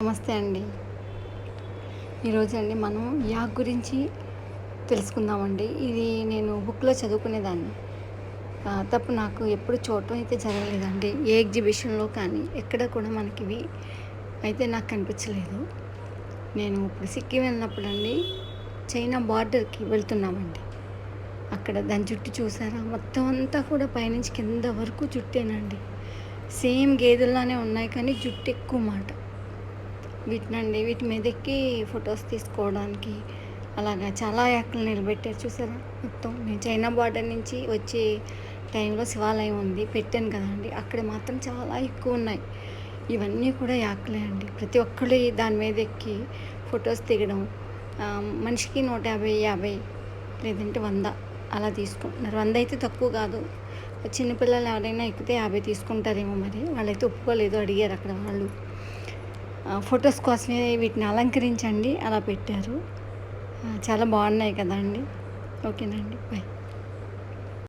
నమస్తే అండి. ఈరోజు అండి మనం యాగ్ గురించి తెలుసుకుందామండి. ఇది నేను బుక్లో చదువుకునేదాన్ని. తప్పు తప్ప నాకు ఎప్పుడు చూడటం అయితే జరగలేదండి. ఏ ఎగ్జిబిషన్లో కానీ ఎక్కడ కూడా మనకి ఇవి అయితే నాకు కనిపించలేదు. నేను ఇప్పుడు సిక్కిం వెళ్ళినప్పుడు అండి చైనా బార్డర్కి వెళ్తున్నామండి. అక్కడ దాని జుట్టు చూసారా? మొత్తం అంతా కూడా పైనుంచి కింద వరకు జుట్టేనండి. సేమ్ గేదెల్లానే ఉన్నాయి కానీ జుట్టు ఎక్కువ మాట. వీటినండి వీటి మీద ఎక్కి ఫొటోస్ తీసుకోవడానికి. అలాగా చాలా యాక్లు నిలబెట్టారు చూసారా? మొత్తం నేను చైనా బార్డర్ నుంచి వచ్చే టైంలో శివాలయం ఉంది పెట్టాను కదండి. అక్కడ మాత్రం చాలా ఎక్కువ ఉన్నాయి. ఇవన్నీ కూడా యాక్లే అండి. ప్రతి ఒక్కళ్ళు దాని మీద ఎక్కి ఫొటోస్ దిగడం మనిషికి నూట యాభై యాభై లేదంటే వంద అలా తీసుకుంటున్నారు. వంద అయితే తక్కువ కాదు. చిన్నపిల్లలు ఎవరైనా ఎక్కితే యాభై తీసుకుంటారేమో మరి. వాళ్ళైతే ఒప్పుకోలేదు అడిగారు అక్కడ వాళ్ళు. ఫొటోస్ కోసమే వీటిని అలంకరించండి. అలా పెట్టారు. చాలా బాగున్నాయి కదండి. ఓకేనండి. బాయ్.